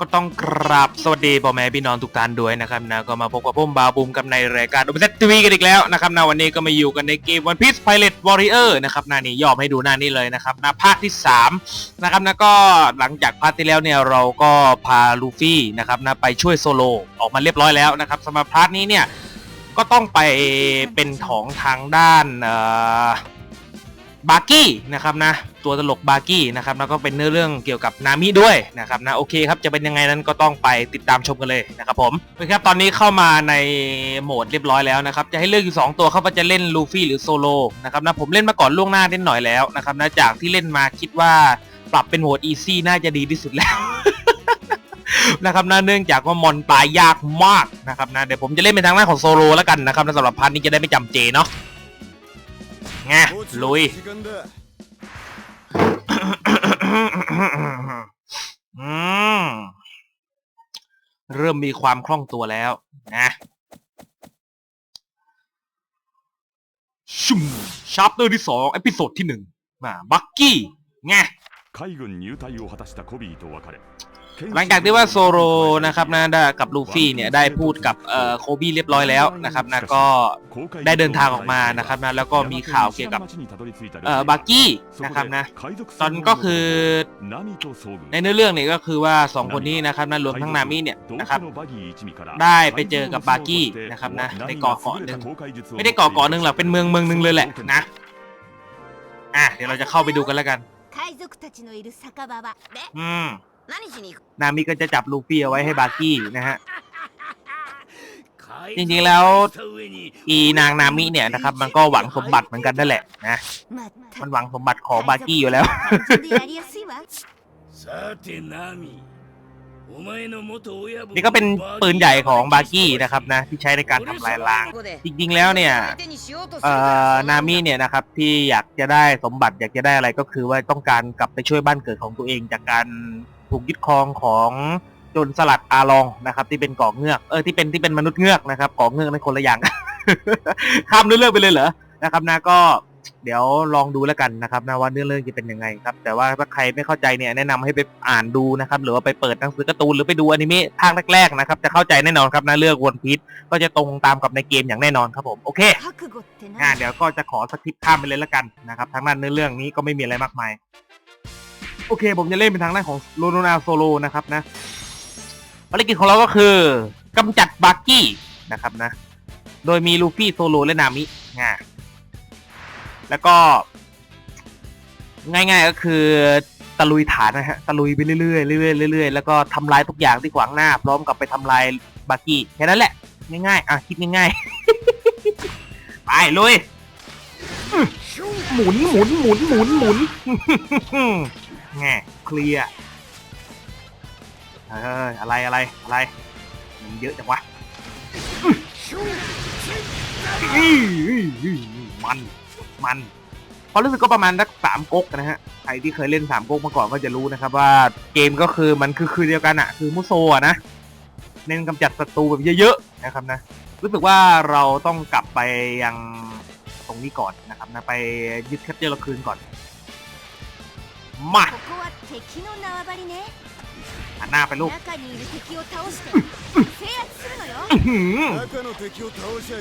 ก็ต้องกราบสวัสดีพ่อแม่พี่น้องทุกท่านด้วยนะครับนะก็มาพบกับผมบาบูมกับในรายการดูเซตทีวีกันอีกแล้วนะครับนะวันนี้ก็มาอยู่กันในเกม One Piece Pilot Warrior นะครับหน้านี้ยอมให้ดูหน้านี้เลยนะครับนะภาคที่3นะครับนะก็หลังจากภาคที่แล้วเนี่ยเราก็พาลูฟี่นะครับนะไปช่วยโซโลออกมาเรียบร้อยแล้วนะครับสำหรับพาร์ทนี้เนี่ยก็ต้องไปเป็นของทางด้านเอ่อ บาร์กี้นะครับนะตัวตลกบาร์กี้นะครับแล้วก็เป็นเนื้อเรื่องเกี่ยวกับนามิด้วยนะครับนะโอเคครับจะเป็นยังไงนั้นก็ต้องไปติดตามชมกันเลยนะครับผมโอเคครับตอนนี้เข้ามาในโหมดเรียบร้อยแล้วนะครับจะให้เลือกอยู่ 2 ตัวครับว่าจะเล่นลูฟี่หรือโซโลนะครับนะผมเล่นมาก่อนล่วงหน้านิดหน่อยแล้วนะครับนะจากที่เล่นมาคิดว่าปรับเป็นโหมดอีซี่น่าจะดีที่สุดแล้วนะครับนะเนื่องจากว่ามอนตายยากมากนะครับนะเดี๋ยวผมจะเล่นเป็นทางด้านของโซโลแล้วกันนะครับนะสำหรับพาร์ทนี้จะได้ไม่จำเจเนาะ ไงลุย อืม เริ่มมีความคล่องตัวแล้วนะชุมชาร์ปเตอร์ที่สองเอพิโซดที่หนึ่งมาบักกี้ไง 海軍入隊を果たしたコビーと別れ หลังจากที่ว่าโซโลนะครับนะได้กับลูฟี่เนี่ยได้พูดกับเอ่อโคบี้เรียบร้อยแล้วนะครับนะก็ได้เดินทางออกมานะครับนะแล้วก็มีข่าวเกี่ยวกับเอ่อบาร์กี้นะครับนะตอนก็คือในเนื้อเรื่องเนี่ยก็คือว่า 2 คนนี้นะครับนะรวมทั้งนามิเนี่ยนะครับได้ไปเจอกับบาร์กี้นะครับนะในเกาะเกาะหนึ่งไม่ได้เกาะเกาะหนึ่งหรอกเป็นเมืองเมืองหนึ่งเลยแหละนะอะเดี๋ยวเราจะเข้าไปดูกันแล้วกันอืม 何しに行く นามิก็จะจับลูฟี่เอาไว้ให้บาร์กี้นะฮะ จ จ ริ ริ ง ง ๆ ๆ แล้ แล้ว ว อีนางนามิเนี่ยนะครับมันก็หวังสมบัติเหมือนกันนั่นแหละนะ まったく มันหวังสมบัติของบาร์กี้อยู่แล้ว 単純でやりやすいわ นี่ก็เป็นปืนใหญ่ของบาร์กี้นะครับนะที่ใช้ในการทำลายล้าง จริงๆแล้วเนี่ย เอ่อนามิเนี่ยนะครับที่อยากจะได้สมบัติอยากจะได้อะไรก็คือว่าต้องการกลับไปช่วยบ้านเกิดของตัวเอง จากการ ถูกยึดครองของจนสลัดอาลองนะครับ ที่เป็นก่อเงือกเออที่เป็นที่เป็นมนุษย์เงือกนะครับก่อเงือกนั่นคนละอย่าง ข้ามเรื่องไปเลยเหรอนะครับนะก็เดี๋ยวลองดูแล้วกันนะครับนะว่าเนื้อเรื่องจะเป็นยังไงครับ แต่ว่าถ้าใครไม่เข้าใจเนี่ยแนะนำให้ไปอ่านดูนะครับ หรือว่าไปเปิดหนังสือการ์ตูนหรือไปดูอนิเมะภาคแรกๆนะครับ จะเข้าใจแน่นอนครับนะเรื่องวนพิษก็จะตรงตามกับในเกมอย่างแน่นอนครับผมโอเคอ่าเดี๋ยวก็จะขอสคริปข้ามไปเลยแล้วกันนะครับทางด้านเนื้อเรื่องนี้ก็ไม่มีอะไรมากมาย โอเค ผมจะเล่นเป็นทางด้านของโลโนนาโซโลนะครับนะภารกิจของเราก็คือกำจัดบาร์กี้นะครับนะ โดยมีลูฟี่โซโลและนามิอ่าแล้วก็ ง่ายๆก็คือตะลุยฐานนะฮะตะลุยไปเรื่อยๆเรื่อยๆเรื่อยๆแล้วก็ทำลายทุกอย่างที่ขวางหน้า พร้อมกับไปทำลายบาร์กี้แค่นั้นแหละ ง่ายๆอะคิดง่ายๆ ไปลุยหมุนหมุนหมุนหมุนหมุน แง่เคลียร์เอออะไรอะไรอะไรมันเยอะจังวะมัน มันพอรู้สึกก็ประมาณสักสามก๊กนะฮะใครที่เคยเล่นสามก๊กมาก่อนก็จะรู้นะครับว่าเกมก็คือมันคือคือเดียวกันอะคือมุโซะนะเน้นกำจัดศัตรูแบบเยอะๆนะครับนะรู้สึกว่าเราต้องกลับไปยังตรงนี้ก่อนนะครับนะไปยึดแคปเจอร์เราคืนก่อน มาหันหน้าไปลูก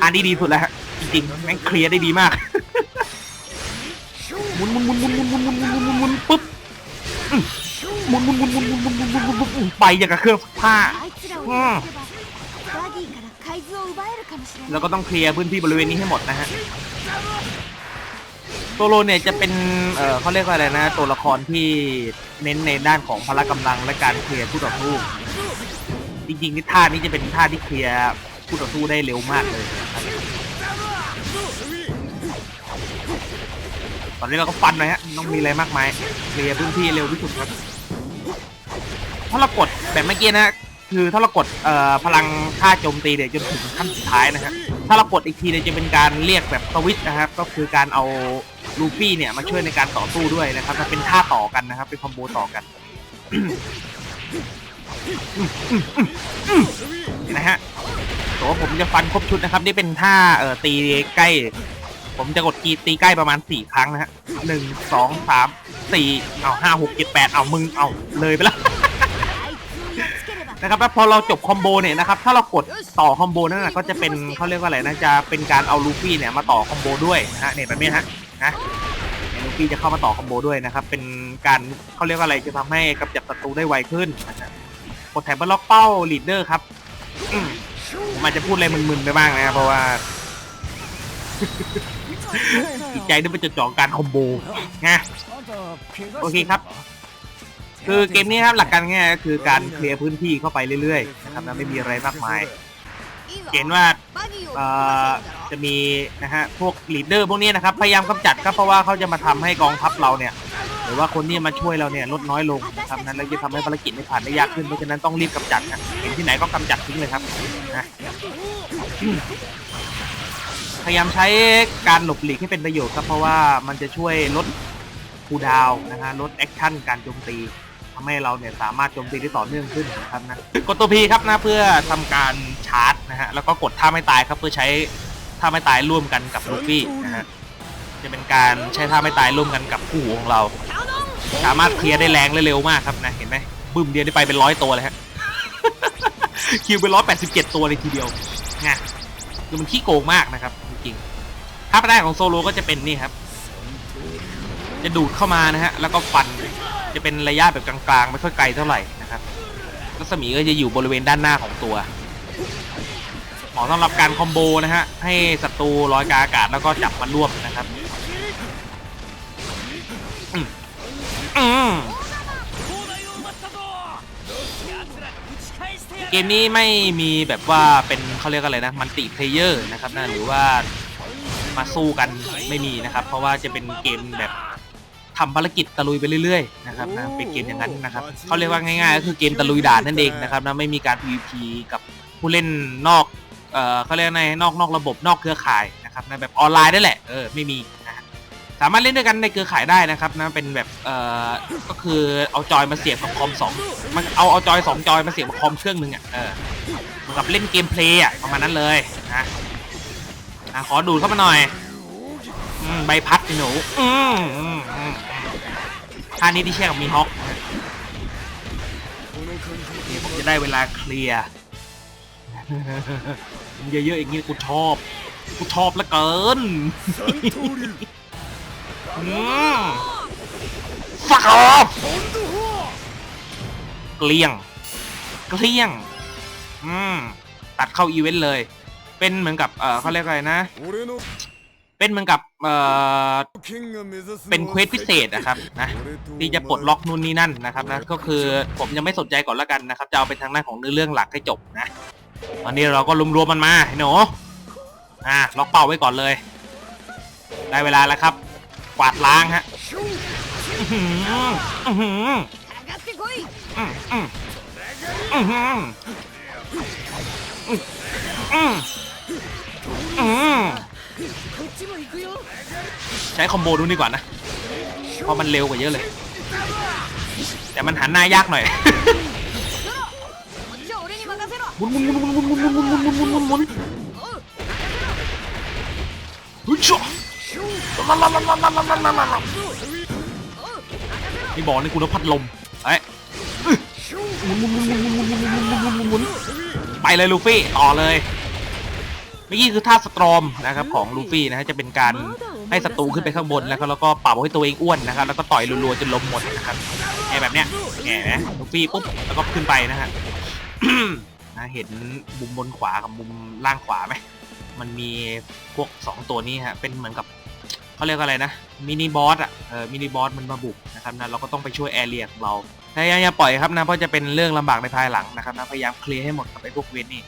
อันนี้ดีสุดแล้วจริงแม่งเคลียร์ได้ดีมากหมุนมุนมุนมุนมุนมุนมุนมุนมุนมุนปุ๊บหมุนหมุนมุนมุนมุนมุนมุนมุนมุนไปอย่างกับเครื่องผ้าแล้วก็ต้องเคลียร์พื้นที่บริเวณนี้ให้หมดนะฮะ โซโลเนี่ยจะเป็นเออเขาเรียกว่าอะไรนะ ตัวละครที่เน้นในด้านของพละกำลังและการเคลียร์คู่ต่อสู้ จริงๆนี่ท่านี้จะเป็นท่าที่เคลียร์คู่ต่อสู้ได้เร็วมากเลยนะครับตอนนี้เราก็ฟันเลยฮะต้องมีอะไรมากมายเคลียร์พื้นที่เร็วที่สุดครับถ้าเรากดแบบเมื่อกี้นะคือถ้าเรากดเอ่อพลังท่าโจมตีเนี่ยจนถึงขั้นสุดท้ายนะฮะ ถ้าเรากดอีกทีเนี่ยจะเป็นการเรียกแบบสวิตนะครับ ก็คือการเอาลูฟี่เนี่ยมาช่วยในการต่อสู้ด้วยนะครับมันเป็นท่าต่อกันนะครับ เป็นคอมโบต่อกันนะฮะตัวผมจะฟันครบชุดนะครับ นี่เป็นท่าเอ่อตีใกล้ ผมจะกดกีตีใกล้ประมาณสี่ครั้งนะฮะหนึ่งสองสามสี่เอาห้าหกเจ็ดแปดเอามึงเอาเลยไปแล้ว นะครับแล้วพอเราจบคอมโบเนี่ยนะครับถ้าเรากดต่อคอมโบนั่นนะก็จะเป็นเขาเรียกว่าอะไรนะจะเป็นการเอาลูฟี่เนี่ยมาต่อคอมโบด้วยนะฮะเนี่ยแบบนี้ฮะนะลูฟี่จะเข้ามาต่อคอมโบด้วยนะครับเป็นการเขาเรียกว่าอะไรจะทำให้กำจัดศัตรูได้ไวขึ้นนะฮะกดแถบเพื่อล็อกเป้าลีดเดอร์ครับผมอาจจะพูดอะไรมึนๆไปบ้างนะครับเพราะว่าจิตใจนี่เป็นจุดจ่อการคอมโบไงโอเคครับ คือเกมนี้ครับหลักการง่ายก็คือการเคลียร์พื้นที่เข้าไปเรื่อยๆนะครับไม่มีอะไรมากมาย เห็นว่าจะมีนะฮะพวกลีดเดอร์พวกนี้นะครับพยายามกำจัดครับเพราะว่าเขาจะมาทำให้กองทัพเราเนี่ย หรือว่าคนนี้มาช่วยเราเนี่ยลดน้อยลงนะครับนั้นแล้วจะทำให้ภารกิจไม่ผ่านได้ยากขึ้นเพราะฉะนั้นต้องรีบกำจัดนะเห็นที่ไหนก็กำจัดทิ้งเลยครับนะพยายามใช้การหลบหลีกให้เป็นประโยชน์ครับเพราะว่ามันจะช่วยลดคูดาวนะฮะลดแอคชั่นการโจมตี ทำให้เราเนี่ยสามารถโจมตีได้ต่อเนื่องขึ้นนะครับนะกดตัวพีครับนะเพื่อทำการชาร์จนะฮะแล้วก็กดท่าไม่ตายครับเพื่อใช้ท่าไม่ตายร่วมกันกับลูฟี่นะฮะจะเป็นการใช้ท่าไม่ตายร่วมกันกับคู่ของเรา สามารถเคลียร์ได้แรงและเร็วมากครับนะเห็นไหมบึ้มเดียวได้ไปเป็นร้อยตัวเลยฮะคิวเป็นร้อยแปดสิบเจ็ดตัวเลยทีเดียวไงคือมันขี้โกงมากนะครับจริงๆท่าแรกของโซโลก็จะเป็นนี่ครับ จะดูดเข้ามานะฮะแล้วก็ฟัน จะเป็นระยะแบบกลางๆ ไม่ค่อยไกลเท่าไหร่นะครับรัศมีก็จะอยู่บริเวณด้านหน้าของตัวเหมาะสำหรับการคอมโบนะฮะให้ศัตรูลอยกาอากาศแล้วก็จับมันรวบนะครับเกมนี้ไม่มีแบบว่าเป็นเขาเรียกอะไรนะมันติเพลเยอร์นะครับนะหรือว่ามาสู้กันไม่มีนะครับ เพราะว่าจะเป็นเกมแบบ ทำภารกิจตะลุยไปเรื่อยๆนะครับนะเป็นเกมอย่างนั้นนะครับเขาเรียกว่าง่ายๆก็คือเกมตะลุยด่านนั่นเองนะครับนะไม่มีการ PVP กับผู้เล่นนอกเอ่อเขาเรียกในนอกนอกระบบนอกเครือข่ายนะครับนะแบบออนไลน์ได้แหละเออไม่มีนะฮะสามารถเล่นด้วยกันในเครือข่ายได้นะครับนะเป็นแบบเอ่อก็คือเอาจอยมาเสียบกับคอมสองมันเอาเอาจอยสองจอยมาเสียบกับคอมเครื่องหนึ่งอะเออเหมือนกับเล่นเกมเพลย์อะประมาณนั้นเลยนะอะขอดูดเข้ามาหน่อยอืม ใบพัดหนูอืมท่านี้ที่เชื่อกับมีฮอกนี่ผมจะได้เวลาเคลียร์เยอะๆอย่างนี้กูชอบ กูชอบลือเกินอืม fuck off เกลี้ยง เกลี้ยง อืม ตัดเข้าอีเวนต์เลย เป็นเหมือนกับ เออเขาเรียกอะไรนะ เป็นเหมือนกับเออเป็นเควสพิเศษนะครับนะที่จะปลดล็อกนู่นนี่นั่นนะครับนะก็คือผมยังไม่สนใจก่อนละกันนะครับจะเอาเป็นทางหน้าของเนื้อเรื่องหลักให้จบนะตอนนี้เราก็รวมๆมันมาไอ้หนูอะล็อกเป้าไว้ก่อนเลย ได้เวลาแล้วครับ กวาดล้างฮะอื ใช้คอมโบดูดีกว่านะ เพราะมันเร็วกว่าเยอะเลย แต่มันหันหน้ายากหน่อยมุนมุนมุนมุนมุนมุนมุนมุนมุนมุนมุนมุนฮึชลาลาลาลาลาลาลาลานี่บอกนี่กูแล้วพัดลมไอ้มุนมุนมุนมุนมุนมุนมุนมุนมุนมุนไปเลยลูฟี่ต่อเลย เมื่อกี้คือท่าสตรอมนะครับของลูฟี่นะฮะจะเป็นการให้ศัตรูขึ้นไปข้างบนแล้วก็แล้วก็เป่าให้ตัวเองอ้วนนะครับแล้วก็ต่อยรัวๆจนล้มหมดนะครับไอ้แบบเนี้ยแง่นะลูฟี่ปุ๊บแล้วก็ขึ้นไปนะฮะนะเห็นมุมบนขวากับมุมล่างขวาไหมมันมีพวกสองตัวนี้ฮะเป็นเหมือนกับเขาเรียกว่าอะไรนะมินิบอสอะเออมินิบอสมันมาบุกนะครับนะเราก็ต้องไปช่วยแอเรียของเราพยายามอย่าปล่อยครับนะเพราะจะเป็นเรื่องลำบากในภายหลังนะครับนะพยายามเคลียร์ให้หมดกับไอ้พวกเวทนี่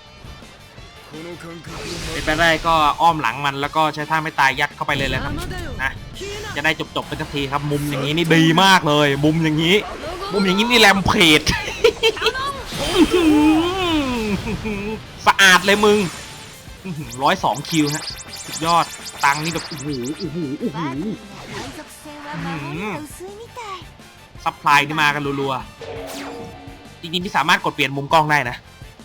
เป็นไปได้ก็อ้อมหลังมันแล้วก็ใช้ท่าไม่ตายยัดเข้าไปเลยแหละครับนะจะได้จบๆกันสักทีครับ มุมอย่างนี้นี่ดีมากเลย มุมอย่างนี้ มุมอย่างนี้นี่แรมเพจสะอาดเลยมึงร้อยสองคิวฮะสุดยอดตังนี่แบบโอ้โหโอ้โหโอ้โหซัพพลายนี่มากันรัวๆจริงๆที่สามารถกดเปลี่ยนมุมกล้องได้นะ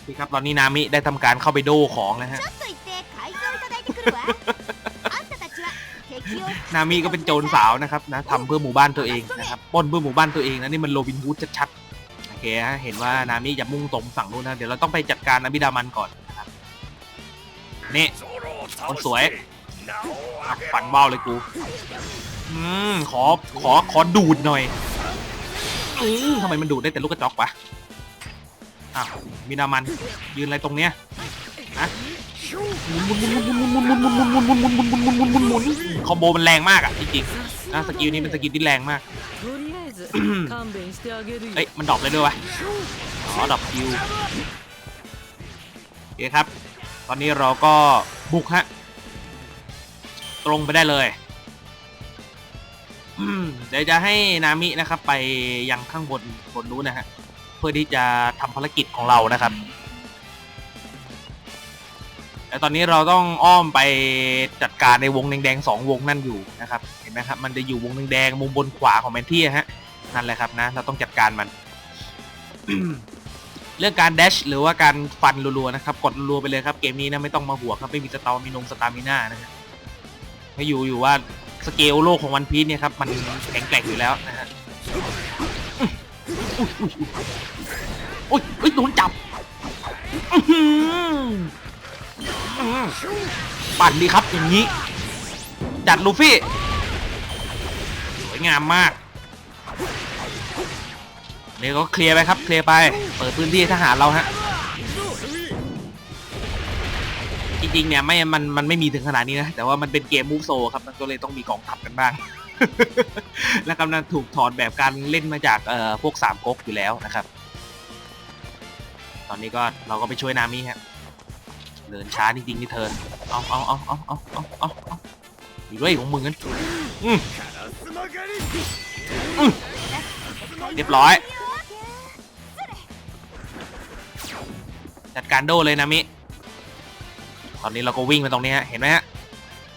พี่ครับตอนนี้นามิได้ทำการเข้าไปโดของแล้วฮะ ちょっと行って改造いただいてくるわあんたたちは敵を นามิก็เป็นโจรสาวนะครับนะทำเพื่อหมู่บ้านตัวเองนะครับปล้นเพื่อหมู่บ้านตัวเองนะนี่มันโรบินฮูดชัดๆ โอเคฮะเห็นว่านามิจะมุ่งตรงฝั่งนู้นนะเดี๋ยวเราต้องไปจัดการนามิดามันก่อนนะครับนี่คนสวยอ่ะฝันเบ้าเลยกู อืมขอขอขอดูดหน่อยอืมทำไมมันดูดได้แต่ลูกกระจอกวะ อ้ามีนามัน ยืนอะไรตรงเนี้ยนะหมุนหมุนหมุนหมุนหมุนหมุนหมุนหมุนหมุนหมุนหมุนหมุนหมุนหมุนหมุนหมุนคอมโบมันแรงมากอะจริงๆนะสกิลนี้เป็นสกิลที่แรงมากเอ้ยมันดรอปเลยด้วยวะอ๋อดรอปคิวโอเคครับ ตอนนี้เราก็บุกฮะตรงไปได้เลยเดี๋ยวจะให้นามินะครับ ไปยังข้างบนบนนู้นนะฮะ พื่อที่จะทำภารกิจของเรานะครับแต่ตอนนี้เราต้องอ้อมไปจัดการในวงแดงๆสองวงนั่นอยู่นะครับ เห็นไหมครับ มันจะอยู่วงแดงๆมุมบนขวาของแมนที่ฮะ นั่นแหละครับนะ เราต้องจัดการมัน เรื่องการ dash หรือว่าการฟันรัวๆนะครับกดรัวๆไปเลยครับ เกมนี้นะไม่ต้องมาหัวครับไม่มีสตามีนงสตามิน่านะฮะไม่อยู่อยู่ว่าสเกลโลกของวันพีซเนี่ยครับมันแข็งแกร่งอยู่แล้วนะฮะ อุ้ยอุ้ยอุ้ยโดนจับปั่นดีครับอย่างนี้ จัดลูฟี่ สวยงามมากนี่ก็เคลียร์ไปครับ เคลียร์ไป เปิดพื้นที่ทหารเราฮะ จริงๆเนี่ยไม่ มัน มันไม่มีถึงขนาดนี้นะ แต่ว่ามันเป็นเกมมูฟโซครับ มันก็เลยต้องมีกองทัพกันบ้าง และกำลังถูกถอดแบบการเล่นมาจากเอ่อพวกสามก๊กอยู่แล้วนะครับ อนนี้ก็เราก็ไปช่วยนามิฮะเดินช้าจริงๆนี่เธอเอาเอาเอาเอาเอาเอาเอาเอาอยู่ด้วยของมึงกันอืมอืมเรียบร้อย จัดการโดเลยนามิ ตอนนี้เราก็วิ่งไปตรงนี้ฮะ เห็นไหมฮะ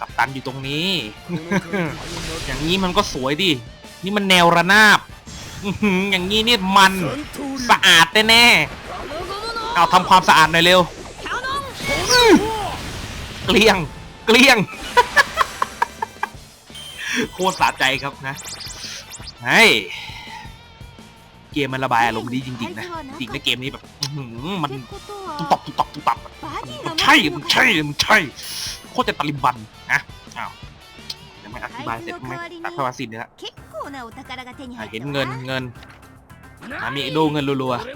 กับตันอยู่ตรงนี้ อย่างนี้มันก็สวยดิ นี่มันแนวระนาบอื้อหืออย่างนี้นี่มันสะอาดแน่ๆ เอาทำความสะอาดหน่อยเร็วเกลี้ยงเกลี้ยง โคตรสะใจครับนะไอเกมมันระบายอารมณ์ดีจริงๆนะจริงนะเกมนี้แบบมันตุ๊บตับตุ๊บตับตุ๊บตับมันใช่มันใช่มันใช่โคตรจะตะลิมบันนะอ้าวยังไม่อธิบายเสร็จไหมตัดภาวะสินเลยฮะเห็นเงินเงิน อามิโดเงินรัวๆ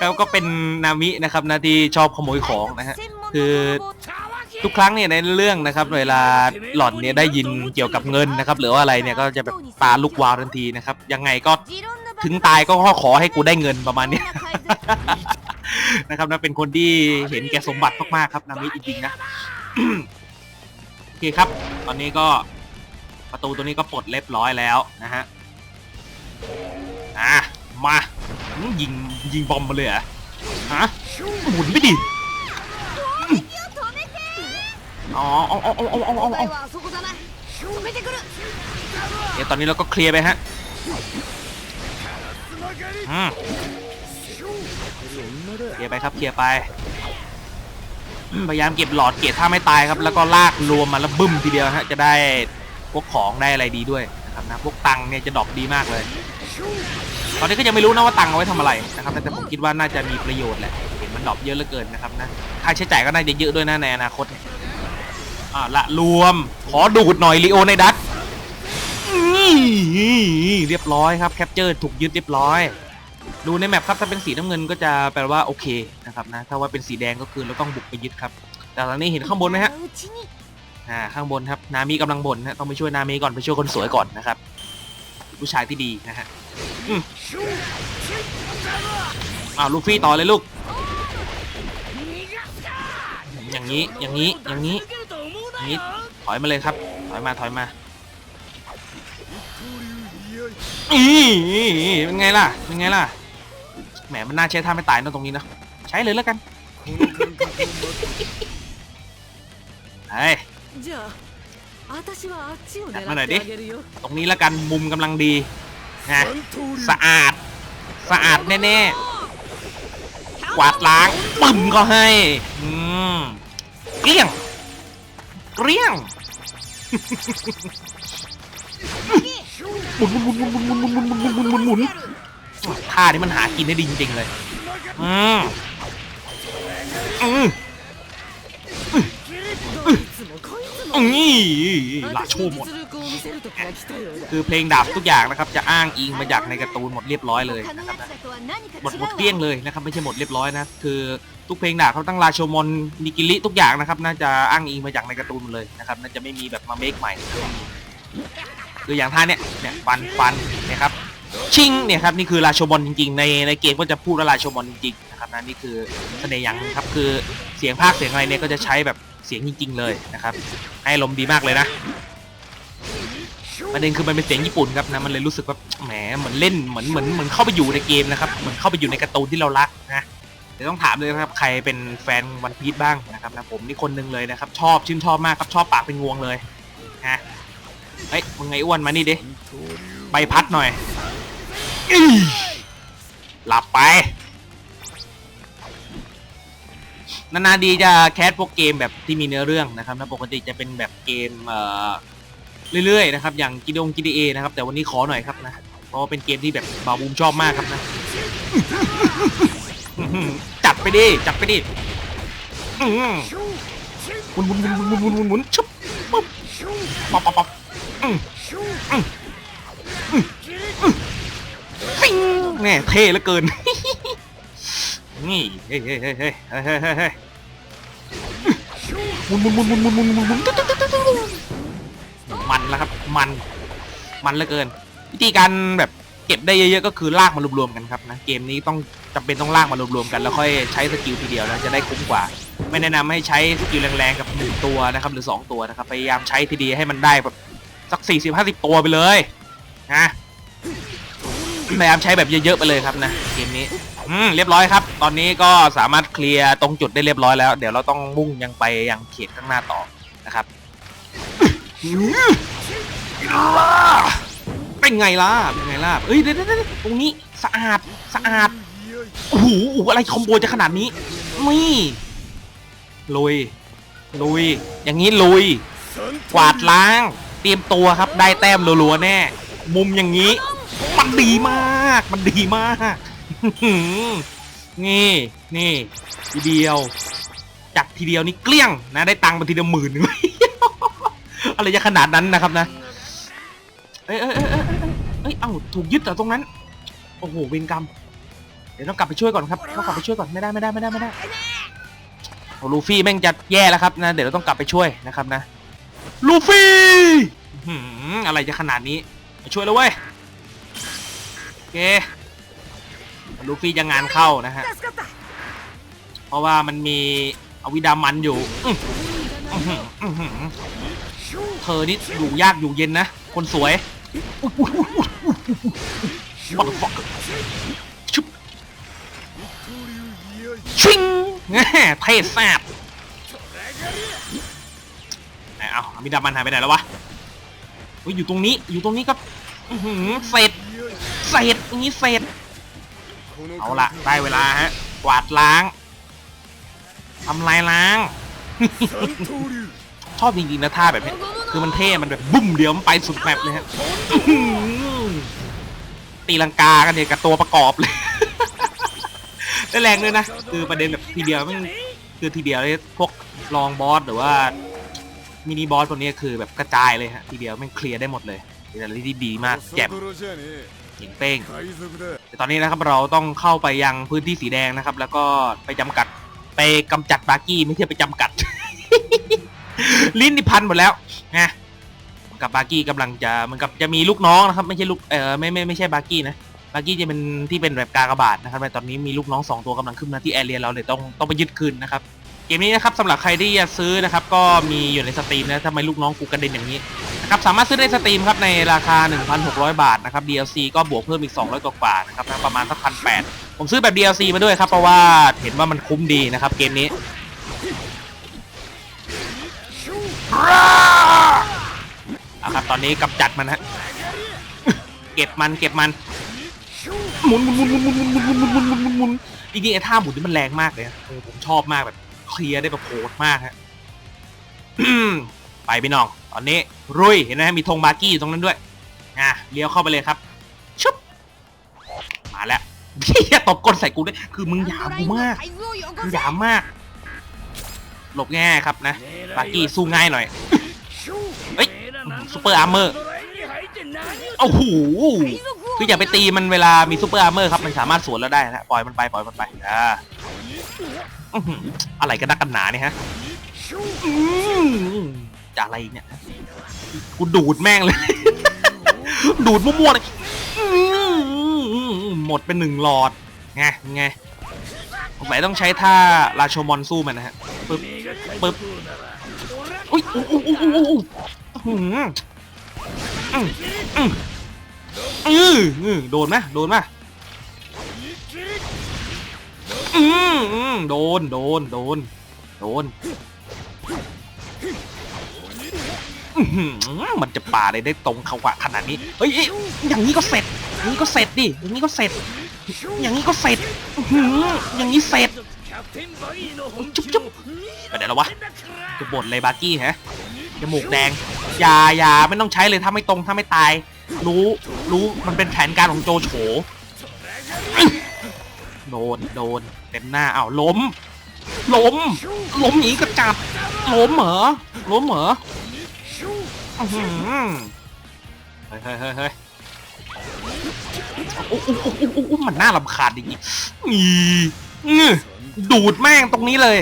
แล้วก็เป็นนามินะครับนาที่ชอบขโมยของนะฮะคือทุกครั้งเนี่ยในเรื่องนะครับเวลาหล่อนเนี่ยได้ยินเกี่ยวกับเงินนะครับ หรือว่าอะไรเนี่ยก็จะแบบตาลุกวาวทันทีนะครับ ยังไงก็ถึงตายก็ขอให้กูได้เงินประมาณนี้นะครับนะเป็นคนที่เห็นแก่สมบัติมากๆครับนามิจริงๆนะโอเคครับ ตอนนี้ก็ ประตูตัวนี้ก็ปลดเรียบร้อยแล้วนะฮะ อะ มายิงยิงบอมมาเลยเหรอฮะหมุนไม่ดีอ๋อเอาเอาเอาเอาเอาเอาเดี๋ยวตอนนี้เราก็เคลียร์ไปฮะเคลียร์ไปครับเคลียร์ไป พยายามเก็บหลอดเกียร์ถ้าไม่ตายครับ แล้วก็ลากรวมมาแล้วบึ้มทีเดียวฮะจะได้ พวกของได้อะไรดีด้วยนะครับนะพวกตังเนี่ยจะดอกดีมากเลย ตอนนี้ก็ยังไม่รู้นะว่าตังเอาไว้ทำอะไรนะครับแต่ผมคิดว่าน่าจะมีประโยชน์แหละเห็นมันดอกเยอะเหลือเกินนะครับนะค่าใช้จ่ายก็น่าจะเยอะด้วยนะในอนาคตอ่าละรวมขอดูดหน่อยลีโอในดัตเรียบร้อยครับแคปเจอร์ถูกยึดเรียบร้อยดูในแมปครับถ้าเป็นสีน้ำเงินก็จะแปลว่าโอเคนะครับนะถ้าว่าเป็นสีแดงก็คือเราต้องบุกไปยึดครับ แต่ตอนนี้เห็นข้างบนไหมฮะ่าข้างบนครับ นามิกำลังบนนะต้องไปช่วยนามิก่อนไปช่วยคนสวยก่อนนะครับ ผู้ชายที่ดีนะฮะอ้าวลูฟี่ต่อเลยลูก อย่างนี้อย่างนี้อย่างนี้นี้ถอยมาเลยครับ ถอยมาถอยมาอีเป็นไงล่ะเป็นไงล่ะแหมมันน่าใช้ท่าไม่ตายนะตรงนี้นะใช้เลยแล้วกัน เฮ้ย じゃあ私はあっちを狙まだねってあげるよ ตรงนี้แล้วกันมุมกำลังดีนะสะอาด สะอาดแน่ๆ กวาดล้างปึ่มก็ให้ อืมเกลี้ยง เกลี้ยง หมุนหมุนหมุนหมุนหมุนหมุนหมุนหมุนหมุนหมุนหมุนหมุนท่านี้มันหากินได้ดีจริงๆเลย อืมอืม อังี้หลาโชวหมด คือเพลงดาบทุกอย่างนะครับ จะอ้างอิงมาจากในการ์ตูนหมดเรียบร้อยเลยนะครับนะหมดหมดเกลี้ยงเลยนะครับไม่ใช่หมดเรียบร้อยนะคือทุกเพลงดาบเขาตั้งราโชมอนนิกิลิทุกอย่างนะครับ น่าจะอ้างอิงมาจากในการ์ตูนเลยนะครับน่าจะไม่มีแบบมาเมคใหม่คืออย่างท่าเนี้ยเนี่ยฟันฟันนะครับชิงเนี่ยครับนี่คือราชมอนจริงๆ ในในเกมก็จะพูดว่าราชมอนจริงๆนะครับนะนี่คือเสน่ห์อย่างครับคือเสียงภาคเสียงอะไรเนี่ยก็จะใช้แบบ เสียงจริง ๆ เลยนะครับ ให้ลมดีมากเลยนะประเด็นคือมันเป็นเสียงญี่ปุ่นครับนะมันเลยรู้สึกว่าแหมเหมือนเล่นเหมือนเหมือนเหมือนเข้าไปอยู่ในเกมนะครับเหมือนเข้าไปอยู่ในการ์ตูนที่เรารักนะเดี๋ยวต้องถามเลยนะครับ ใครเป็นแฟนวันพี e บ้างนะครับนะผมนี่คนหนึงเลยนะครับ ชอบชื่นชอบมากครับชอบปากเป็นงวงเลยนะเฮ้ยมึงไงอ้วนมานี่ดิใบพัดหน่อยหลับไป นานๆดีจะแคสพวกเกมแบบที่มีเนื้อเรื่องนะครับนะปกติจะเป็นแบบเกมเอ่อเรื่อยๆนะครับอย่างกิดงกิดเอนะครับแต่วันนี้ขอหน่อยครับนะเพราะว่าเป็นเกมที่แบบบาวบูมชอบมากครับนะจัดไปดิจัดไปดิอื้อหือหมุนหมุนหมุนหมุนหมุนหมุนหมุนชุบปุ๊บป๊อปป๊อปป๊อปอื้งแน่เท่เหลือเกิน นี่เฮ้ยเฮ้ยเฮ้ยเฮ้ยเฮ้ยเฮ้ยเฮ้ยเฮ้ยหมุนหมุนหมุนหมุนหมุนหมุนหมุนหมุนตุ๊ดตุ๊ดตุ๊ดตุ๊ดตุ๊ดมันแล้วครับ มัน มันเหลือเกิน วิธีการแบบเก็บได้เยอะๆก็คือลากมารวมๆกันครับนะ เกมนี้ต้องจำเป็นต้องลากมารวมๆกันแล้วค่อยใช้สกิลทีเดียวนะจะได้คุ้มกว่า ไม่แนะนำให้ใช้สกิลแรงๆกับหนึ่งตัวนะครับหรือสองตัวนะครับพยายามใช้ทีเดียวให้มันได้แบบสักสี่สิบห้าสิบตัวไปเลยนะพยายามใช้แบบเยอะๆไปเลยครับนะเกมนี้ อืมเรียบร้อยครับ ตอนนี้ก็สามารถเคลียร์ตรงจุดได้เรียบร้อยแล้ว เดี๋ยวเราต้องมุ่งยังไปยังเขตข้างหน้าต่อนะครับเป็นไงล่ะเป็นไงล่ะเอ้ยเดี๋ยวเดี๋ยวตรงนี้สะอาดสะอาดโอ้โหโอ้โหอะไรคอมโบจะขนาดนี้นี่ลุยลุย อย่างนี้ลุย กวาดล้าง เตรียมตัวครับได้แต้มรัวๆแน่ มุมอย่างนี้ มันดีมาก มันดีมาก นี่นี่ทีเดียว จัดทีเดียวนี่เกลี้ยงนะ ได้ตังค์มาทีเดียวหมื่นหนึงอะไรจะขนาดนั้นนะครับนะ เอ้ยเอ้ยเอ้ยเอ้ยเอ้ยเอ้ยเอ้าถูกยึดเหรอตรงนั้น โอ้โหเวรกรรม เดี๋ยวต้องกลับไปช่วยก่อนครับต้องกลับไปช่วยก่อนไม่ได้ไม่ได้ไม่ได้ไม่ได้โอ้ลูฟี่แม่งจะแย่แล้วครับนะ เดี๋ยวเราต้องกลับไปช่วยนะครับนะ ลูฟี่อื้อหืออะไรจะขนาดนี้ไปช่วยแล้วเว้ยโอเค ลูฟี่จะงานเข้านะฮะ เพราะว่ามันมีอวิดามันอยู่อื้อหืออื้อหือเธอนี่อยู่ยากอยู่เย็นนะ คนสวยวัดฟักชุบชิงเท่แซ่บไหนเอาอวิดามันหายไปไหนแล้ววะอยู่ตรงนี้อยู่ตรงนี้ก็อื้อหือเศษเศษอย่างนี้เศษ เอาละได้เวลาฮะกวาดล้างทำลายล้าง ชอบจริงๆนะท่าแบบนี้คือมันเท่ มันแบบบุ้มเดียวมันไปสุดแมปเลยฮะอื้อหือตีลังกากันเนี่ยกับตัวประกอบเลย ได้แรงด้วยนะ คือประเด็นแบบทีเดียวมันคือทีเดียวเลยพวกรองบอสหรือว่ามินิบอสตัวนี้คือแบบกระจายเลยฮะทีเดียวมันเคลียร์ได้หมดเลยเป็นอะไรที่ดีมากแจ่ม เห็นเป้งแต่ตอนนี้นะครับเราต้องเข้าไปยังพื้นที่สีแดงนะครับ แล้วก็ไปจำกัดไปกำจัดบาร์กี้ไม่ใช่ไปจำกัด ลิ้นนี่พันหมดแล้วนะกับบาร์กี้กำลังจะมือนกับจะมีลูกน้องนะครับ ไม่ใช่ลูกเออไม่ไม่ไม่ใช่บาร์กี้นะบาร์กี้จะเป็นที่เป็นแบบกากบาทนะครับแต่ตอนนี้มีลูกน้องสองตัวกำลังขึ้นมาที่แอเรียเราเลยต้องต้องไปยึดคืนนะครับ เกมนี้นะครับสำหรับใครที่จะซื้อนะครับก็มีอยู่ในสตรีมนะทำไมลูกน้องกูกระเด็นอย่างนี้นะครับสามารถซื้อได้สตรีมครับในราคา 1,600 บาทนะครับ DLC ก็บวกเพิ่มอีก 200 กว่าๆนะครับประมาณสักพันแปดผมซื้อแบบ DLC มาด้วยครับ เพราะว่าเห็นว่ามันคุ้มดีนะครับเกมนี้เอาครับตอนนี้กำจัดมันฮะเก็บมันเก็บมันหมุนหมุนหมุนหมุนหมุนหมุนหมุนหมุนหมุนหมุนหมุนหมุนจริงๆไอ้ท่าหมุนนี่มันแรงมากเลยผมชอบมากแบบ เคลียร์ได้แบบโหดมากฮะไปพี่น้อง ตอนนี้รุยเห็นไหมมีธงบาร์กี้อยู่ตรงนั้นด้วยอะเลี้ยวเข้าไปเลยครับชุบมาแล้วพี่ตบก้นใส่กูด้วยคือมึงหยามกูมากคือหยามมาก หลบง่ายครับนะบาร์กี้สู้ง่ายหน่อยเฮ้ยซูเปอร์อาร์เมอร์โอ้โหคืออย่าไปตีมันเวลามีซูเปอร์อาร์เมอร์ครับมันสามารถสวนแล้วได้นะปล่อยมันไปปล่อยมันไปอ่า อื้อหืออะไรกันนักกันหนาเนี่ยฮะอืมจะอะไรเนี่ย กูดูดแม่งเลย ดูดมั่วๆเลยอืมหมดเป็นหนึ่งหลอด ไง ไงสงสัยต้องใช้ท่าราโชมอนสู้มันนะฮะ ปึ๊บ ปึ๊บ อุ้ยอุ้อุ้อุ้อุ้อุ้อื้อหืออืมอืมอืออือโดนไหมโดนไหม อืมอืมโดน โดน โดน โดนอื้อหือมันจะป่าได้ได้ตรงเขาวะขนาดนี้ เฮ้ยเอ้ยอย่างนี้ก็เสร็จอย่างนี้ก็เสร็จดิ อย่างนี้ก็เสร็จ อย่างนี้ก็เสร็จอื้อหืออย่างนี้เสร็จ จุ๊บจุ๊บไปไหนแล้ววะจะบ่นเลยบาร์กี้ฮะจมูกแดงอย่าอย่าไม่ต้องใช้เลยถ้าไม่ตรงถ้าไม่ตาย รู้รู้มันเป็นแผนการของโจโฉ โดน โดน เต็มหน้าอ้าวล้ม ล้ม ล้มหนีกระจับ ล้มเหรอ ล้มเหรออื้อหือเฮ้ยเฮ้ยเฮ้ยเฮ้ยโอ้โหมันน่ารำคาญจริงๆอีอื้อดูดแม่งตรงนี้เลย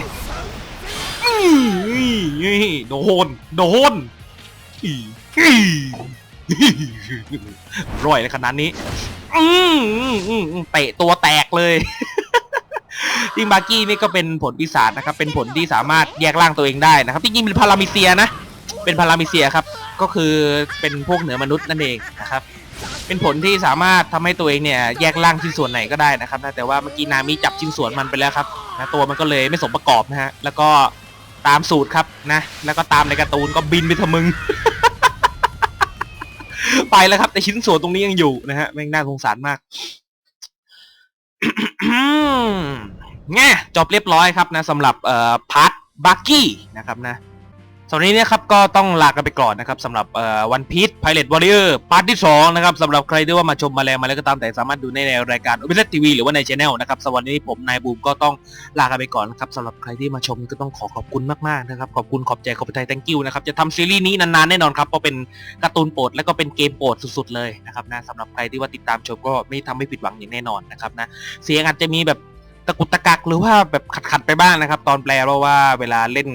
นี่นี่โดน โดนอีอี ร่อยเลยขนาดนี้อืมอืมอืมเตะตัวแตกเลยจิงบากี้นี่ก็เป็นผลปีศาจนะครับ เป็นผลที่สามารถแยกร่างตัวเองได้นะครับ จริงๆเป็นพารามิเซียนะ เป็นพารามิเซียครับ ก็คือเป็นพวกเหนือมนุษย์นั่นเองนะครับ เป็นผลที่สามารถทำให้ตัวเองเนี่ยแยกร่างชิ้นส่วนไหนก็ได้นะครับ แต่ว่าเมื่อกี้นามิจับชิ้นส่วนมันไปแล้วครับนะตัวมันก็เลยไม่สมประกอบนะฮะ แล้วก็ตามสูตรครับนะ แล้วก็ตามในการ์ตูนก็บินไปทะมึง ไปแล้วครับ แต่ชิ้นส่วนตรงนี้ยังอยู่นะฮะแม่งน่าสงสารมากแง่จบเรียบร้อยครับนะสำหรับเอ่อพาร์ทบักกี้นะครับนะ สำหรับวันนี้เนะครับก็ต้องลากันไปก่อนนะครับสำหรับวันพีชไพเรตวอริเออร์พาร์ทที่2นะครับสำหรับใครที่ว่ามาชมมาแล้วมาแล้วก็ตามแต่สามารถดูในรายการโอเปร่าทีวีหรือว่าในช anel นะครับสำหรับวันนี้ผมนายบูมก็ต้องลากันไปก่อนนะครับสำหรับใครที่มาชมก็ต้องขอขอบคุณมากๆนะครับขอบคุณขอบใจขอบใจ thank you นะครับจะทำซีรีส์นี้นานๆแน่นอนครับเพราะเป็นการ์ตูนโปรดและก็เป็นเกมโปรดสุดๆเลยนะครับนะสำหรับใครที่ว่าติดตามชมก็ไม่ทำให้ผิดหวังอย่างแน่นอนนะครับนะเสียงอาจจะมีแบบ ตะกุกตะกักหรือว่าแบบขัดขัดไปบ้างนะครับ ตอนแปลเพราะว่าเวลาเล่น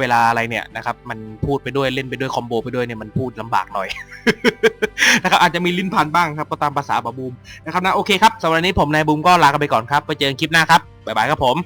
เวลาอะไรเนี่ยนะครับ มันพูดไปด้วยเล่นไปด้วยคอมโบไปด้วยเนี่ยมันพูดลำบากหน่อย นะครับอาจจะมีลิ้นพันบ้างครับก็ตามภาษาบาบูมนะครับนะโอเคครับสำหรับวันนี้ผมนายบูมก็ลากันไปก่อนครับไปเจอกันคลิปหน้าครับบ๊ายบายครับผม